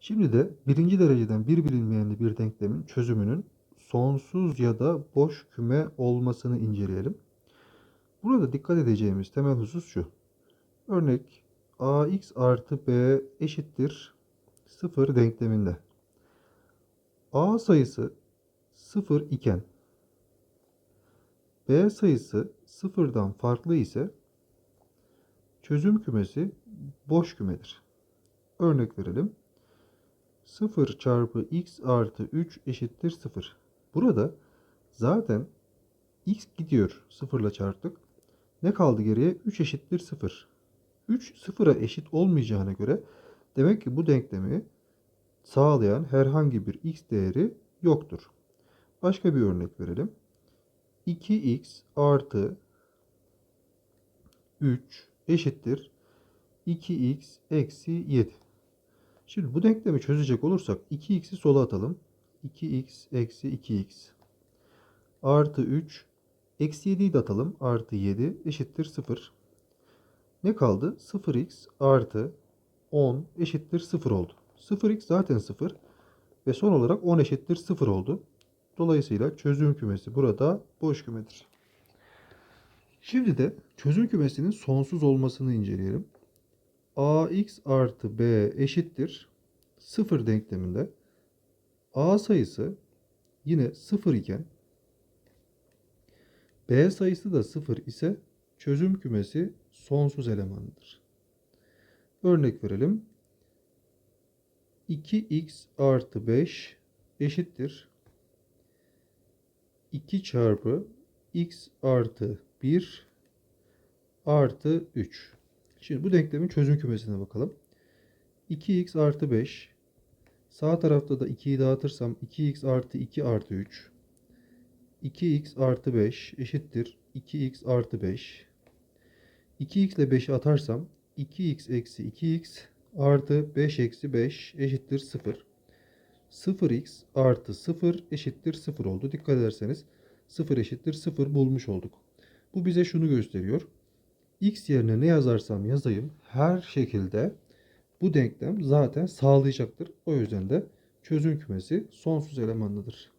Şimdi de birinci dereceden bir bilinmeyenli bir denklemin çözümünün sonsuz ya da boş küme olmasını inceleyelim. Burada dikkat edeceğimiz temel husus şu. Örnek ax artı b eşittir 0 denkleminde. a sayısı 0 iken b sayısı sıfırdan farklı ise çözüm kümesi boş kümedir. Örnek verelim. 0 çarpı x artı 3 eşittir 0. Burada zaten x gidiyor 0 ile çarptık. Ne kaldı geriye? 3 eşittir 0. 3 sıfıra eşit olmayacağına göre demek ki bu denklemi sağlayan herhangi bir x değeri yoktur. Başka bir örnek verelim. 2x artı 3 eşittir 2x eksi 7. Şimdi bu denklemi çözecek olursak 2x'i sola atalım. 2x eksi 2x artı 3 eksi 7'yi de atalım. Artı 7 eşittir 0. Ne kaldı? 0x artı 10 eşittir 0 oldu. 0x zaten 0 ve son olarak 10 eşittir 0 oldu. Dolayısıyla çözüm kümesi burada boş kümedir. Şimdi de çözüm kümesinin sonsuz olmasını inceleyelim. Ax artı b eşittir 0 denkleminde a sayısı yine 0 iken b sayısı da 0 ise çözüm kümesi sonsuz elemanıdır. Örnek verelim. 2x artı 5 eşittir 2 çarpı x artı 1 artı 3. Şimdi bu denklemin çözüm kümesine bakalım. 2x artı 5. Sağ tarafta da 2'yi dağıtırsam 2x artı 2 artı 3. 2x artı 5 eşittir 2x artı 5. 2x ile 5'i atarsam 2x eksi 2x artı 5 eksi 5 eşittir 0. 0x artı 0 eşittir 0 oldu. Dikkat ederseniz 0 eşittir 0 bulmuş olduk. Bu bize şunu gösteriyor. X yerine ne yazarsam yazayım her şekilde bu denklem zaten sağlayacaktır. O yüzden de çözüm kümesi sonsuz elemanlıdır.